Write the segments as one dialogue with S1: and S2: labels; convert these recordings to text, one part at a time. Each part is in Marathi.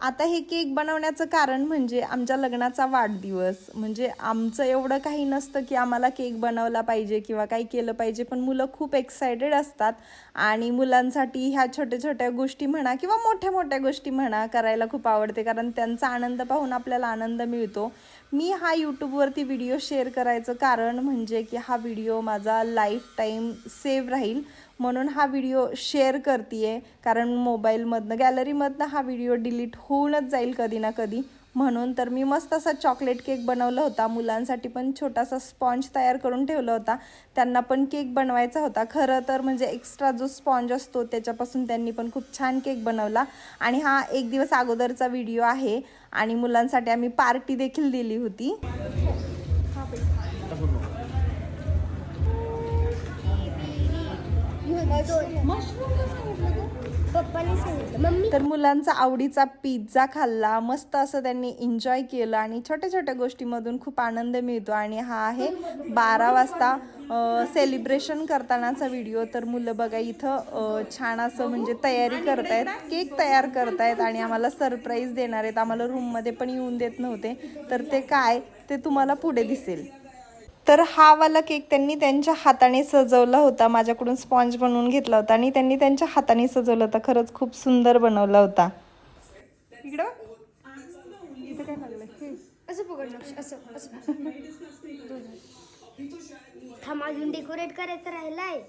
S1: आता हे केक बनवण्याचं कारण म्हणजे आमच्या लग्नाचा वाढदिवस. म्हणजे आमचं एवढं काही नसतं की आम्हाला केक बनवला पाहिजे किंवा काही केलं पाहिजे पण मुलं खूप एक्सायटेड असतात आणि मुलांसाठी ह्या छोट्या छोट्या गोष्टी म्हणा किंवा मोठ्या मोठ्या गोष्टी म्हणा करायला खूप आवडते कारण त्यांचा आनंद पाहून आपल्याला आनंद मिळतो. मी हा यूट्यूबवरती व्हिडिओ शेअर करायचं कारण म्हणजे की हा व्हिडिओ माझा लाईफ टाईम सेव्ह राहील. म्हणून हा व्हिडिओ शेअर करते आहे कारण मोबाईलमधनं गॅलरीमधनं हा व्हिडिओ डिलीट होऊनच जाईल कधी ना कधी. म्हणून तर मी मस्त असा चॉकलेट केक बनवला होता. मुलांसाठी पण छोटासा स्पॉन्ज तयार करून ठेवला होता. त्यांना पण केक बनवायचा होता. खरं तर म्हणजे एक्स्ट्रा जो स्पॉन्ज असतो त्याच्यापासून त्यांनी पण खूप छान केक बनवला. आणि हा एक दिवस अगोदरचा व्हिडिओ आहे. आणि मुलांसाठी आम्ही पार्टी देखील दिली होती. तर मुलांचा आवडीचा पिझ्झा खाल्ला. मस्त असं त्यांनी एन्जॉय केलं आणि छोट्या छोट्या गोष्टीमधून खूप आनंद मिळतो. आणि हा आहे बारा वाजता सेलिब्रेशन करतानाचा व्हिडिओ तर मुलं बघा इथं छान असं म्हणजे तयारी करतायत केक तयार करतायत आणि आम्हाला सरप्राईज देणार आहेत. आम्हाला रूममध्ये पण येऊन देत नव्हते. तर ते काय ते तुम्हाला पुढे दिसेल. तर हा वाला केक त्यांनी त्यांच्या हाताने सजवला होता. माझ्याकडून स्पॉन्ज बनवून घेतला होता आणि त्यांनी त्यांच्या हाताने सजवला होता. खरंच खूप सुंदर बनवला होता. इकडं? इथं काय लागलं
S2: असं पकड लक्ष असं असं. थांब अजून डेकोरेट करायचं राहिलाय.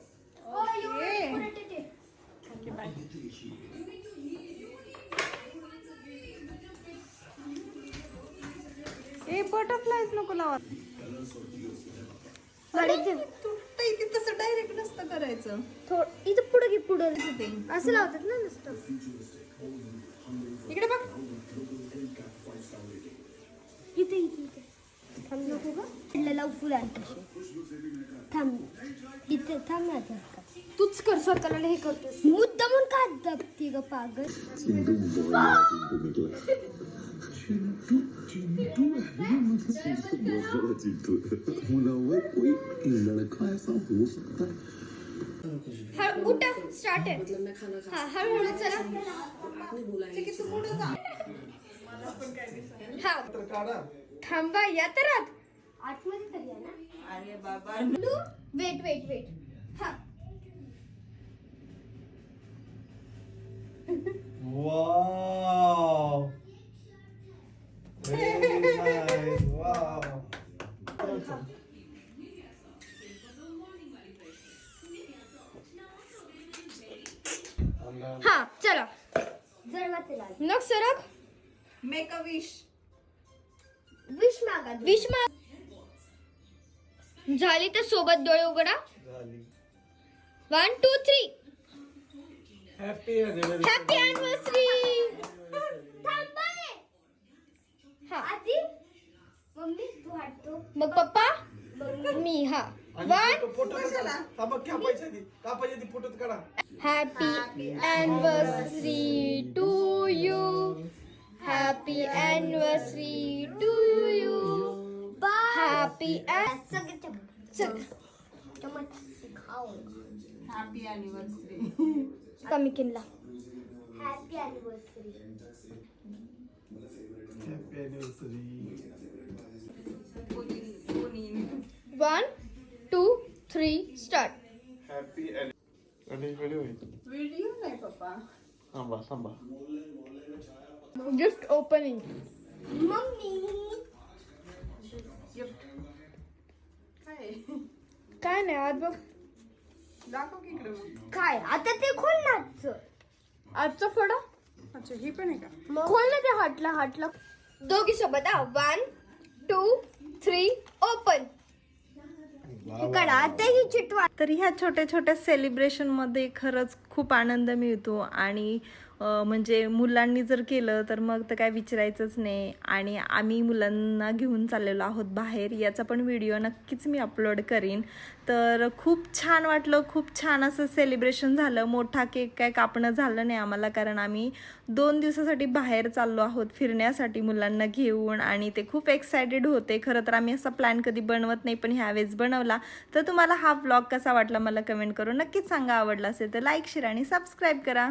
S1: ए बटरफ्लायच नको लावा. तसं डायरेक्ट नसतं करायचं.
S2: थोड इथं पुढं घे पुढं असं लावतात ना नुसतं.
S1: इकडे बघ.
S2: इथे इथे इथे. थांब नको का इथलं लाव फुलं थांब. इथे थांब ना आता. तूच कर स्वतःला हे करतोस. मुद्दा म्हणून का दाबते ग पागल?
S3: मुलावर कोई लड़का ऐसा हो सकता है
S2: हळ उठा स्टार्ट आहे हा हळूहळू चला हा. थांबा या तर आत. आतमध्ये तरी आहे ना?
S1: अरे बाबा
S2: वेट वेट वेट हा चला. नग सरक.
S1: मेक अ विश
S2: विश मागा. विश माग. झाली तर सोबत डोळे उघडा. One two three. Happy anniversary हा. मम्मी तू हटतो मग पप्पा? मी हा.
S4: आणि
S2: वन
S4: फोटो- फोटो तर काढा. थांबा, कापायच्या आधी. कापायच्या आधी फोटो तर काढा.
S2: Happy anniversary to you happy anniversary to you happy
S1: happy anniversary
S2: कमी किनला
S4: Happy anniversary.
S2: One two three start.
S4: Video
S1: नाही पप्पा.
S4: थांबा, थांबा.
S2: गिफ्ट ओपनिंग
S1: काय?
S2: काय नाही आज बघ.
S1: दाखव की इकडे मग.
S2: काय आता ते खोल ना आजचं आजचं फळ
S1: अच्छा ही पण आहे का?
S2: खोल ना ते हाटला हाटला. दोघी सोबत हा वन टू थ्री ओपन इकडं आता ही चिटवा
S1: तर ह्या छोट्या छोट्या सेलिब्रेशनमध्ये खरंच खूप आनंद मिळतो आणि म्हणजे मुलांनी जर केलं तर मग तर काय विचारायचंच नाही. आणि आम्ही मुलांना घेऊन चाललेलो आहोत बाहेर. याचा पण व्हिडिओ नक्कीच मी अपलोड करीन. तर खूप छान वाटलं. खूप छान असं सेलिब्रेशन झालं. मोठा केक काय कापणं झालं नाही आम्हाला. कारण आम्ही दोन दिवसासाठी बाहेर चाललो आहोत फिरण्यासाठी मुलांना घेऊन. आणि ते खूप एक्सायटेड होते. खरं तर आम्ही असा प्लॅन कधी बनवत नाही पण ह्यावेळेस बनवला. तर तुम्हाला हा व्लॉग कसा वाटला मला कमेंट करून नक्कीच सांगा. आवडला असेल तर लाईक शेअर आणि सबस्क्राईब करा.